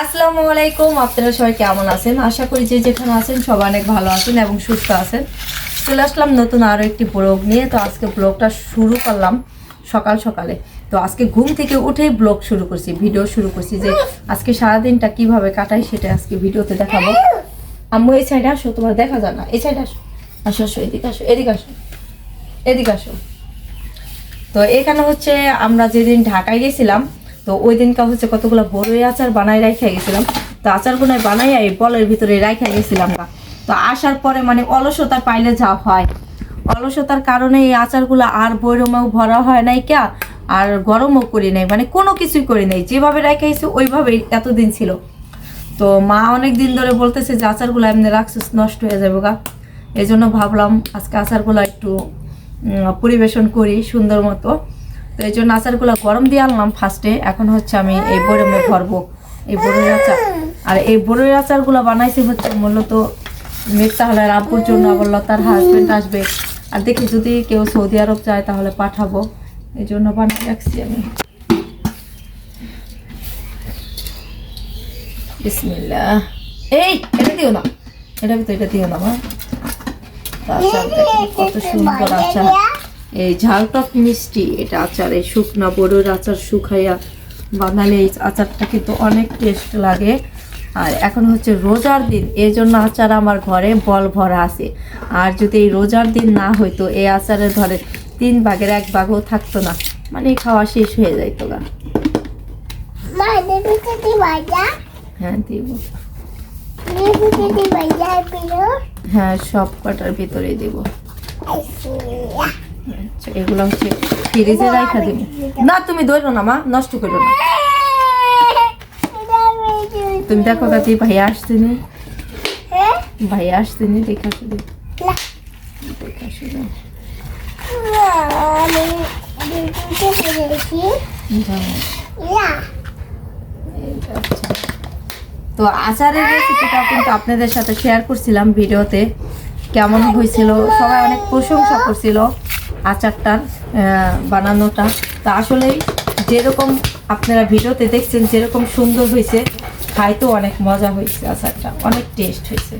আসসালামু আলাইকুম, আপনারা সবাই কেমন আছেন? আশা করি যে যেখানে আছেন সবাই অনেক ভালো আছেন এবং সুস্থ আছেন। চলে আসলাম নতুন আরও একটি ব্লগ নিয়ে। তো আজকে ব্লগটা শুরু করলাম সকাল সকালে। তো আজকে ঘুম থেকে উঠেই ব্লগ শুরু করছি, ভিডিও শুরু করছি যে আজকে সারাদিনটা কীভাবে কাটাই সেটা আজকে ভিডিওতে দেখাবো। আম্মু, এই সাইডে আসো, তোমার দেখা যায় না। এই সাইডে আসো। আসো আসো, এদিকে আসো এদিকে আসো। এদিকে আসো। তো এখানে হচ্ছে আমরা যেদিন ঢাকায় গেছিলাম তো ওই দিনকা হচ্ছে কতগুলো বড়ই আচার বানাই রাখা গেছিলাম। তো আচারগুলো বানাইয়া এই বলের ভিতরে রাখা গেছিলাম না তো আসার পরে মানে অলসতা পাইলে যা হয়। অলসতার কারণে এই আচারগুলো আর বৈরমেও ভরা হয় নাই কে আর গরমও করি নাই। মানে কোনো কিছুই করি নাই। যেভাবে রাখাইছি ওইভাবেই এতদিন ছিল। তো মা অনেক দিন ধরে বলতেছে যে, আচারগুলো এমনি রাখছিস, নষ্ট হয়ে যাবে গা। এই জন্য ভাবলাম আজকে আচারগুলো একটু পরিবেশন করি সুন্দর মতো। তো এই জন্য আচারগুলো গরম দিয়ে আনলাম ফার্স্টে এখন হচ্ছে আমি এই বরমে ভরবো। এই বড়ের আচার। আর এই বড়ের আচারগুলো বানাইছি হচ্ছে মূলত মিফতা হলের আব্বুর জন্য, আবার লতার হাজবেন্ড আসবে। আর দেখি যদি কেউ সৌদি আরব যায় তাহলে পাঠাবো। এই জন্য বানিয়ে রাখছি আমি। এই, এটা দিও না। এটা ভিতরে এটা দিও না মা। কত সুন্দর আচার। এই ঝালটক মিষ্টি এটা আচার এই শুকনা বড়োর আচার শুকাইয়া বানালে এই আচারটা কিন্তু অনেক টেস্ট লাগে। আর এখন হচ্ছে রোজার দিন এই জন্য আচার আমার ঘরে বল ভরা আছে। আর যদি এই রোজার দিন না হইতো এই আচারের ধরে তিন ভাগের এক ভাগও থাকতো না। মানে খাওয়া শেষ হয়ে যাইতো গা। হ্যাঁ দিব। হ্যাঁ সব কটার ভিতরে দিব। এগুলো হচ্ছে ফ্রিজে রাখা দিব। না, তুমি ধরো না, মা, নষ্ট করো না। তুমি দেখো কাকি ভাইয়া আসতেনি ভাইয়া আসতেনি দেখা শুধু। দেখা শুধু। আচ্ছা। তো আচারের রেসিপিটা কিন্তু আপনাদের সাথে শেয়ার করছিলাম ভিডিওতে। কেমন হয়েছিল? সবাই অনেক প্রশংসা করছিল। আচারটার বানানোটা। তা আসলে যেরকম আপনারা ভিডিওতে দেখছেন, যেরকম সুন্দর হয়েছে, খাইতেও অনেক মজা হয়েছে আচারটা, অনেক টেস্ট হয়েছে।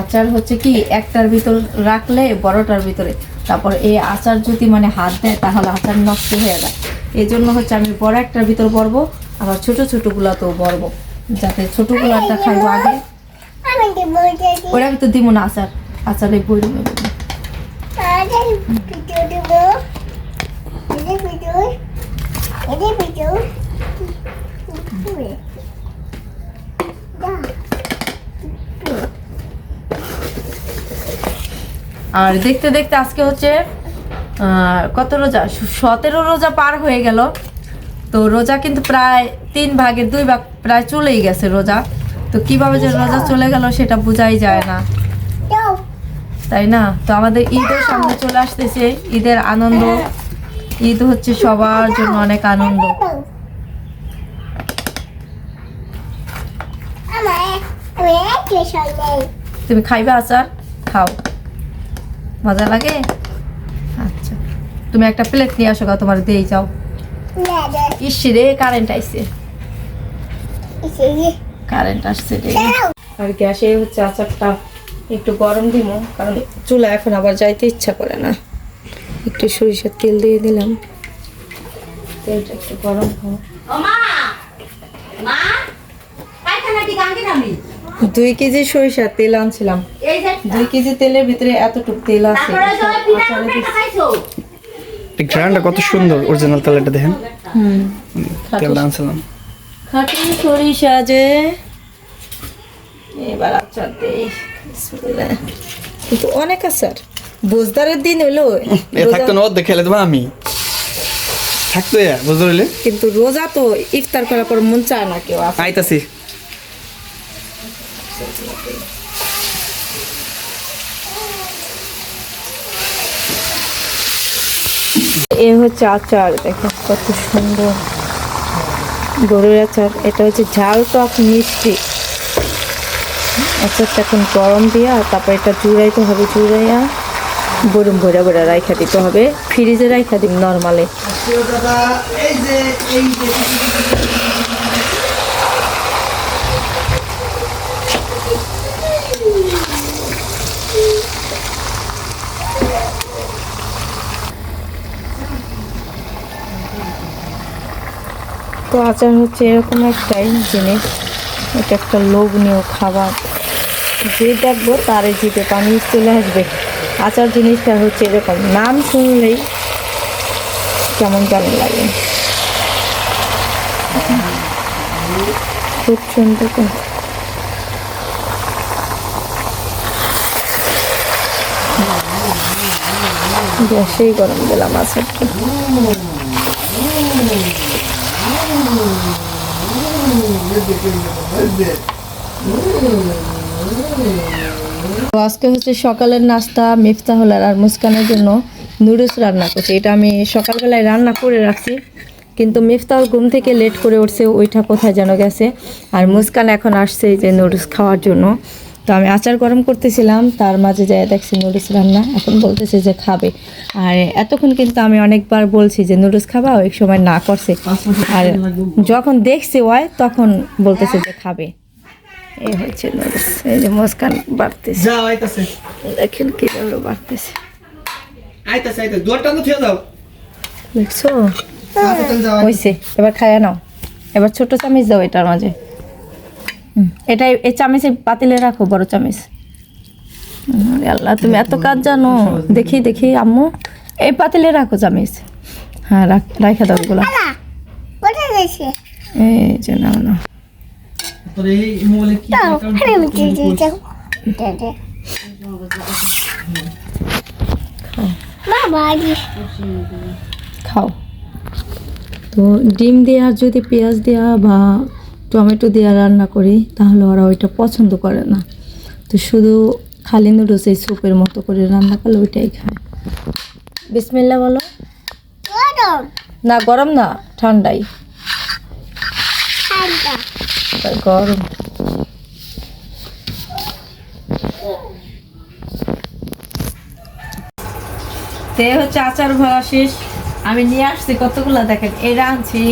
আচার হচ্ছে কি, একটার ভিতর রাখলে, বড়টার ভিতরে। তারপর এই আচার যদি মানে হাত দেয়, তাহলে আচার নষ্ট হয়ে যায়। এই জন্য হচ্ছে আমি বড় একটার ভিতর বরবো আবার ছোট ছোটগুলাতেও বরবো যাতে ছোটগুলাটা খাইবো আগে। ওরা ভিতর দিব না আচার। আচারে বই আর দেখতে দেখতে আজকে হচ্ছে কত রোজা? সতেরো রোজা পার হয়ে গেল। তো রোজা কিন্তু প্রায় তিন ভাগের দুই ভাগ প্রায় চলেই গেছে রোজা। তো কীভাবে যে রোজা চলে গেল সেটা বোঝাই যায় না। তাই না? তো আমাদের ঈদের সামনে চলে আসতেছে ঈদের আনন্দ। ঈদ হচ্ছে সবার জন্য অনেক আনন্দ। তুমি খাইবে আচার? খাও। মজা লাগে? আচ্ছা। তুমি একটা প্লেট নিয়ে আসো গা তোমার দিয়ে যাও। না রে কারেন্ট আইছে। এসে কারেন্ট আসছে আর গ্যাসে হচ্ছে আচারটা একটু গরম দিব কারণ চুলা এখন আবার যাইতে ইচ্ছা করে না। একটু সরিষার তেল দিয়ে দিলাম। তেলটা একটু গরম হোক। দুই কেজি সরিষার তেল আনছিলাম। দুই কেজি তেলের ভিতরে এতটুকু তেল আছে। আচারে ঘ্রাণটা কত সুন্দর অরিজিনাল তেলটা দেখেন। হুম। তেলটা আনছিলাম। খাটি সরিষা যে এবার দেই। কিন্তু অনেক আচার। বোজদারের দিন হলো। এ থাকতো না অর্ধেক খেলে দেবো আমি। থাকতো এ বুঝতে পারলি? কিন্তু রোজা তো ইফতার করার পর মন চায় না কেউ আইতাছি। এ হচ্ছে আচার দেখো কত সুন্দর। গরুর আচার। এটা হচ্ছে ঝাল টক মিষ্টি। আচারটা এখন গরম দিয়া তারপর এটা জুড়াইতে হবে জুড়াইয়া বরুম ভরা ভরা রাইখা দিতে হবে। ফ্রিজে রাইখা দিন নর্মালে দাদা এই যে এই যে তো আচার হচ্ছে এরকম একটাই জিনিস এটা একটা লোভনীয় খাবার। যে দেখব তার জিতে পানি চলে আসবে। আচার জিনিসটা হচ্ছে এরকম। নাম শুনলেই কেমন কেমন লাগে। খুব সুন্দর গ্যাসেই গরম দিলাম আচারটা। আজকে হচ্ছে সকালের নাস্তা মিফতাহুলার আর মুস্কানের জন্য নুডলস রান্না করছি। এটা আমি সকালবেলায় রান্না করে রাখছি, কিন্তু মিফতাহুল ঘুম থেকে লেট করে উঠছে, ওইটা কোথায় যেন গেছে। আর মুস্কান এখন আসছে যে নুডলস খাওয়ার জন্য। তো আমি আচার গরম করতেছিলাম তার মাঝে যাই দেখছি নুডলস রান্না এখন বলতেছে যে খাবে। আর এতক্ষণ কিন্তু আমি অনেকবার বলছি যে নুডলস খাবা ওই সময় না করছে। আর যখন দেখছে ওয়াই তখন বলতেছে যে খাবে। এই হচ্ছে নুডলস এই যে মুস্কান বাড়তেছে। দেখেন কীভাবে বাড়তেছে। দেখছ? হয়েছে এবার খাইয়া নাও। এবার ছোট চামচ দাও এটার মাঝে। এটা এই চামচে পাতিলে রাখো বড় চামচ। হুম, আল্লাহ তুমি এত কাজ জানো। দেখি দেখি আম্মু। এই পাতিলে রাখো চামচ। হ্যাঁ রাখ রাখা দাও না গেছে? এই যে বাবা দি খাও। তো ডিম দেওয়া যদি পেঁয়াজ দেওয়া বা টমেটো দিয়ে রান্না করি তাহলে ওরা ওইটা পছন্দ করে না। তো শুধু খালি নুডলস এই স্যুপের মতো করে রান্না করলে ওইটাই খায়। বিসমিল্লা বলো। না গরম না ঠান্ডাই। ঠান্ডা। গরম। তে হচ্ছে আচার ভরা শেষ। আমি নিয়ে আসছি কতগুলো দেখেন এটা আনছি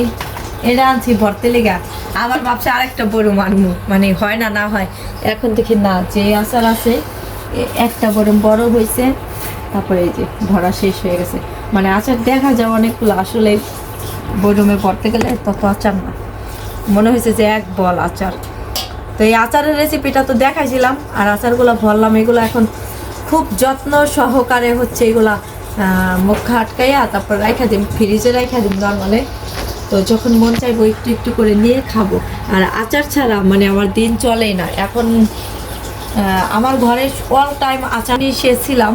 এটা আনছি ভরতে লেগা। আবার ভাবছি আরেকটা বড় মানমু মানে হয় না না হয়। এখন দেখি না, যে আচার আছে একটা বড় বড় হয়েছে, তারপরে এই যে ভরা শেষ হয়ে গেছে। মানে আচার দেখা যায় অনেকগুলো আসলে বরমে ভরতে গেলে তত আচার না। মনে হয়েছে যে এক বল আচার। তো এই আচারের রেসিপিটা তো দেখাইছিলাম, আর আচারগুলো ভরলাম, এগুলো এখন খুব যত্ন সহকারে হচ্ছে এগুলা মুখা আটকাইয়া তারপর রাইখা দিম ফ্রিজে রাইখা দিম নর্মালে। তো যখন মন চাইব একটু একটু করে নিয়ে খাব। আর আচার ছাড়া মানে আমার দিন চলেই না। এখন আমার ঘরে অল টাইম আচার নিয়ে ছিলাম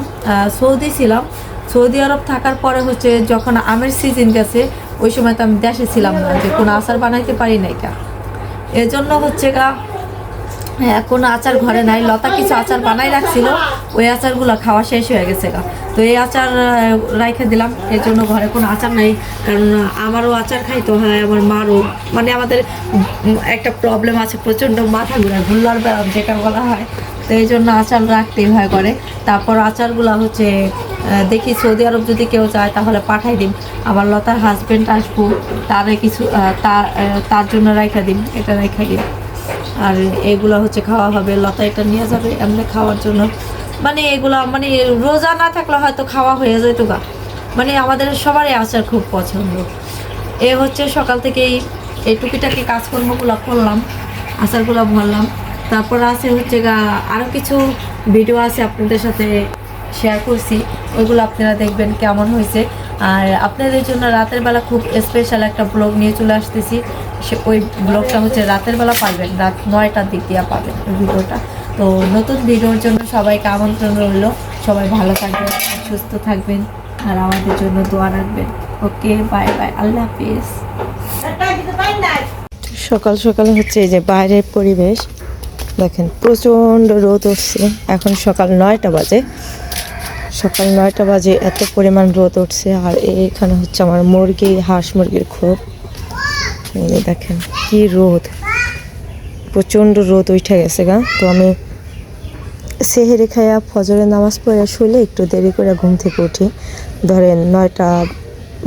সৌদি ছিলাম। সৌদি আরব থাকার পরে হচ্ছে যখন আমের সিজন গেছে, ওই সময় তো আমি দেশে ছিলাম না যে কোনো আচার বানাইতে পারি নাই কা। এজন্য হচ্ছে গা কোনো আচার ঘরে নাই। লতা কিছু আচার বানাই রাখছিল, ওই আচারগুলো খাওয়া শেষ হয়ে গেছে গা। তো এই আচার রাইখে দিলাম, এর জন্য ঘরে কোনো আচার নাই। কারণ আমারও আচার খাই তো হয়, আমার মারও। মানে আমাদের একটা প্রবলেম আছে, প্রচণ্ড মাথা ঘুরে, ভুল্লার ব্যায়াম যেটা বলা হয়। তো এই জন্য আচার রাখতেই হয় করে তারপর আচারগুলো হচ্ছে দেখি সৌদি আরব যদি কেউ যায় তাহলে পাঠাই দিম। আমার লতার হাজব্যান্ড আসব, তারে কিছু তার তার জন্য রাইখা দিম, এটা রাইখা দিম আর এগুলো হচ্ছে খাওয়া হবে, লতা এটা নিয়ে যাবে এমনি খাওয়ার জন্য। মানে এগুলো মানে রোজা না থাকলে হয়তো খাওয়া হয়ে যেত গা। মানে আমাদের সবারই আচার খুব পছন্দ। এ হচ্ছে সকাল থেকেই এই টুকিটাকি কাজকর্মগুলো করলাম, আচারগুলো ভরলাম। তারপর আছে হচ্ছে গা আরও কিছু ভিডিও আছে আপনাদের সাথে শেয়ার করছি। ওইগুলো আপনারা দেখবেন কেমন হয়েছে। আর আপনাদের জন্য রাতের বেলা খুব স্পেশাল একটা ব্লগ নিয়ে চলে আসতেছি। সে ওই ব্লগটা হচ্ছে রাতের বেলা পাবেন রাত নয়টার দিক দিয়ে পাবেন ভিডিওটা। তো নতুন ভিডিওর জন্য সবাইকে আমন্ত্রণ রইল। সবাই ভালো থাকবেন, সুস্থ থাকবেন আর আমাদের জন্য দোয়া রাখবেন। ওকে বাই বাই আল্লাহ হাফিজ। সকাল সকাল হচ্ছে এই যে বাইরের পরিবেশ। দেখেন প্রচণ্ড রোদ উঠছে। এখন সকাল নয়টা বাজে। সকাল নয়টা বাজে, এত পরিমাণ রোদ উঠছে, আর এইখানে হচ্ছে আমার মুরগি হাঁস মুরগির খোপ দেখেন, কি রোদ। প্রচণ্ড রোদ উঠে গেছে গা। তো আমি সেহেরে খাইয়া ফজরের নামাজ পড়ে শুলে একটু দেরি করে ঘুম থেকে উঠি। ধরেন নয়টা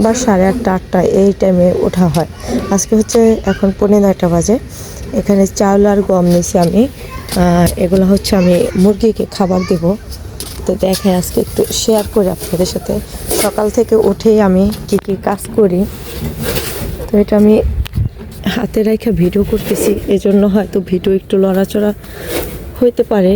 বা সাড়ে আটটা আটটা, এই টাইমে ওঠা হয়। আজকে হচ্ছে এখন পৌনে নয়টা বাজে। এখানে চাউল আর গম নিয়েছি আমি। এগুলো হচ্ছে আমি মুরগিকে খাবার দেব। তো দেখে আজকে একটু শেয়ার করি আপনাদের সাথে। সকাল থেকে উঠেই আমি কী কী কাজ করি। তো এটা আমি হাতে রেখে ভিডিও করতেছি। এজন্য হয়তো ভিডিও একটু লড়াচড়া হইতে পারে।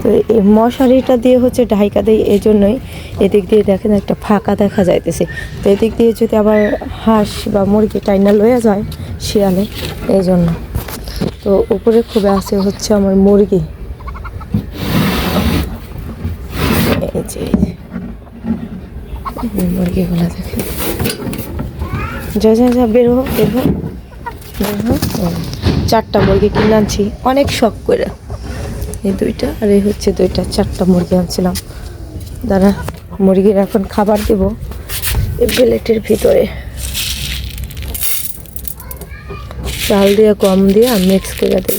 তো এই মশারিটা দিয়ে হচ্ছে ঢাইকা দেয় এই জন্যই এদিক দিয়ে দেখেন একটা ফাঁকা দেখা যাইতেছে। তো এদিক দিয়ে যদি আবার হাঁস বা মুরগি টাইনা লয়ে যায় শিয়ালে এই জন্য তো উপরে খুবই আছে হচ্ছে আমার মুরগি। এই যে। মুরগিগুলো যা যা যা, বের হো বের হো। বের চারটা মুরগি কিনে আনছি। অনেক শখ করে। এই দুইটা আর এই হচ্ছে দুইটা, চারটা মুরগি আনছিলাম। দাঁড়া, মুরগির এখন খাবার দেব এই প্লেটের ভিতরে। চাল দিয়ে কম দিয়ে মিক্স করে দিই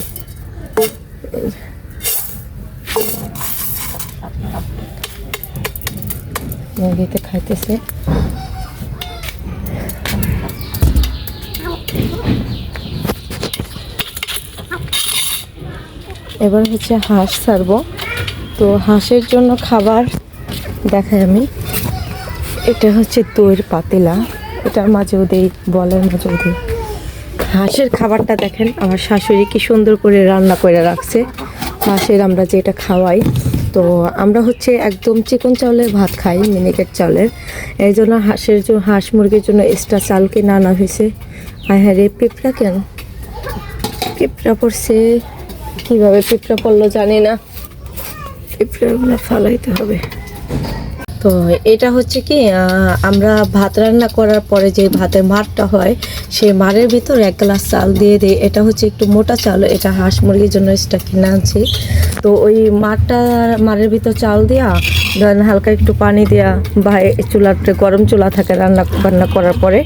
মুরগিতে খাইতেছে। এবার হচ্ছে হাঁস ছাড়বো। তো হাঁসের জন্য খাবার দেখাই আমি। এটা হচ্ছে দইয়ের পাতিলা। এটার মাঝেও দেই বলের মাঝেও দিই হাঁসের খাবারটা দেখেন, আমার শাশুড়ি কি সুন্দর করে রান্না করে রাখছে। হাঁসের আমরা যেটা খাওয়াই তো আমরা হচ্ছে একদম চিকন চাউলের ভাত খাই, মিনিকেট চাউলের। এই জন্য হাঁসের জন্য হাঁস মুরগির জন্য এক্সট্রা চাল কিনে আনা হয়েছে। আর হ্যাঁ রে, পিঁপড়া কেন? পিঁপড়া পড়ছে। কীভাবে পিঁপড়া পড়ল জানি না। পিঁপড়াগুলো ফালাইতে হবে। তো এটা হচ্ছে কি আমরা ভাত রান্না করার পরে যে ভাতের মারটা হয়, সেই মারের ভিতর এক গ্লাস চাল দিয়ে দিই। এটা হচ্ছে একটু মোটা চাল, এটা হাঁস মুরগির জন্য এক্সট্রা কিনে আনছি। তো ওই মারটা, মারের ভিতর চাল দেওয়া ধরেন হালকা একটু পানি দেওয়া বা চুলাতে গরম চুলা থাকে রান্না, বান্না করার পরে,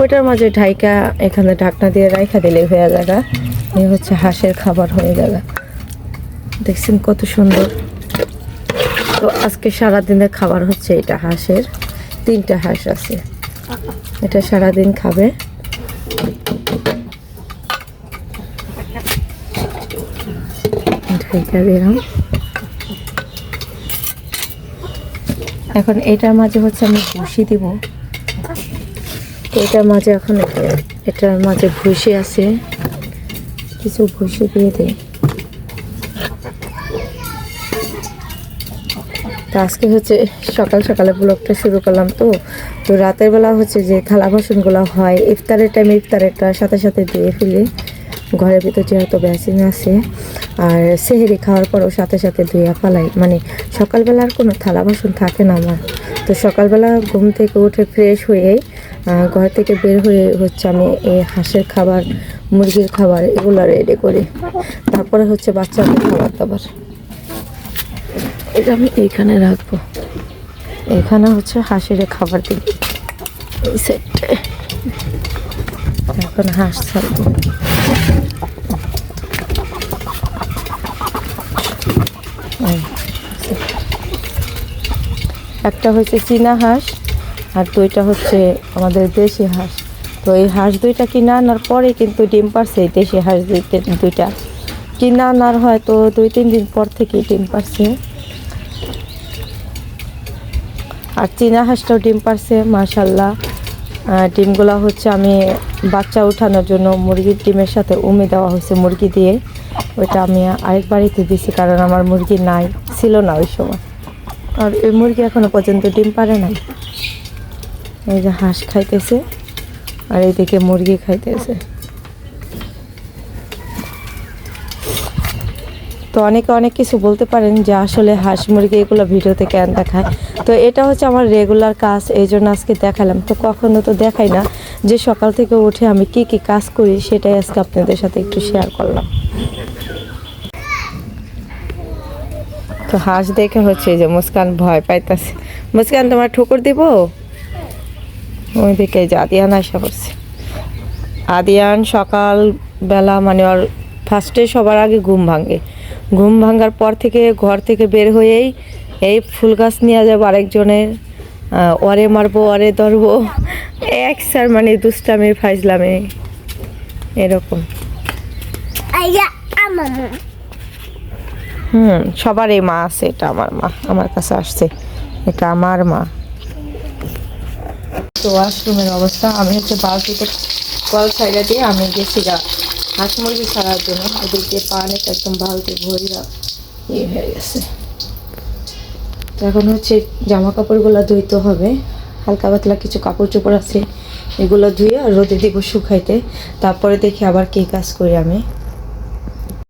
ওইটার মাঝে ঢাইকা এখানে ঢাকনা দিয়ে রাইখা দিলেই হয়ে যাবে। এই হচ্ছে হাঁসের খাবার হয়ে যাবে। দেখছেন কত সুন্দর। তো আজকে সারাদিনের খাবার হচ্ছে এটা হাঁসের। তিনটা হাঁস আছে। এটা সারাদিন খাবে। এখন এটার মাঝে হচ্ছে আমি ভুসি দিব। এটার মাঝে এখন এটার মাঝে ভুসি আছে। কিছু ভুসি দিয়ে দিই। তো আজকে হচ্ছে সকাল সকালে ব্লগটা শুরু করলাম তো। তো রাতের বেলা হচ্ছে যে থালা বাসনগুলো হয়, ইফতারের টাইমে ইফতারেরটা সাথে সাথে দিয়ে ফেলি। ঘরের ভিতর যেহেতু বেসিং আছে, আর সেহেরি খাওয়ার পরও সাথে সাথে ধুইয়া ফালাই। মানে সকালবেলা আর কোনো থালা বাসন থাকে না আমার। তো সকালবেলা ঘুম থেকে উঠে ফ্রেশ হয়ে ঘর থেকে বের হয়ে হচ্ছে আমি এই হাঁসের খাবার, মুরগির খাবার এগুলো রেডি করি। তারপরে হচ্ছে বাচ্চাদের খাবার দাবার এটা আমি এইখানে রাখব। এখানে হচ্ছে হাঁসের খাবার দিই এই এখন হাঁস ছাড়বো। একটা হচ্ছে চীনা হাঁস আর দুইটা হচ্ছে আমাদের দেশি হাঁস। তো এই হাঁস দুইটা কিনে আনার পরে কিন্তু ডিম পারছে এই দেশি হাঁস দুইটা কিনে আনার হয়তো দুই তিন দিন পর থেকেই ডিম পারছে। আর চীনা হাঁসটাও ডিম পারছে মাশাল্লাহ ডিমগুলো হচ্ছে আমি বাচ্চা ওঠানোর জন্য মুরগির ডিমের সাথে উমে দেওয়া হয়েছে, মুরগি দিয়ে। ওইটা আমি আরেক বাড়িতে দিছি কারণ আমার মুরগি নাই, ছিল না ওই সময়। আর ওই মুরগি এখনও পর্যন্ত ডিম পারে নাই। এই যে হাঁস খাইতেছে, আর এইদিকে মুরগি খাইতেছে। তো অনেকে অনেক কিছু বলতে পারেন যে আসলে হাঁস মুরগি এগুলো ভিডিওতে কেন দেখায়। তো এটা হচ্ছে আমার রেগুলার কাজ এই জন্য আজকে দেখালাম। তো কখনো তো দেখাই না যে সকাল থেকে উঠে আমি কি কি কাজ করি সেটাই আজকে আপনাদের সাথে একটু শেয়ার করলাম। তো হাঁস দেখে হচ্ছে যে মুস্কান ভয় পাইতেছে। মুস্কান, তোমার ঠুকুর দিব? ওই দিকে যে আদিয়ান আসা করছে আদিয়ান সকাল বেলা মানে ওর ফার্স্টে সবার আগে ঘুম ভাঙে। ঘুম ভাঙার পর থেকে ঘর থেকে বের হয়েই এই ফুল গাছ নিয়ে যাব আরেকজনের ওরে মারবো ওরে ধরবো। এক স্যার মানে দুষ্টামির ফাইজলামে। এরকম। হুম সবারই মা আছে এটা আমার মা আমার কাছে আসছে। এটা আমার মা। তো ওয়াশরুমের অবস্থা আমি হচ্ছে বালতিতে কল সাইডা দিয়ে আমি গেছি গা। হাঁস মুরগি ছাড়ার জন্য ওদেরকে পানিটা একদম বালতি ভরিয়া ইয়ে হয়ে গেছে। তো এখন হচ্ছে জামা কাপড়গুলো ধুইতে হবে। হালকা পাতলা কিছু কাপড় চোপড় আছে, এগুলো ধুয়ে আর রোদে দিব শুকাইতে। তারপরে দেখি আবার কী কাজ করি আমি।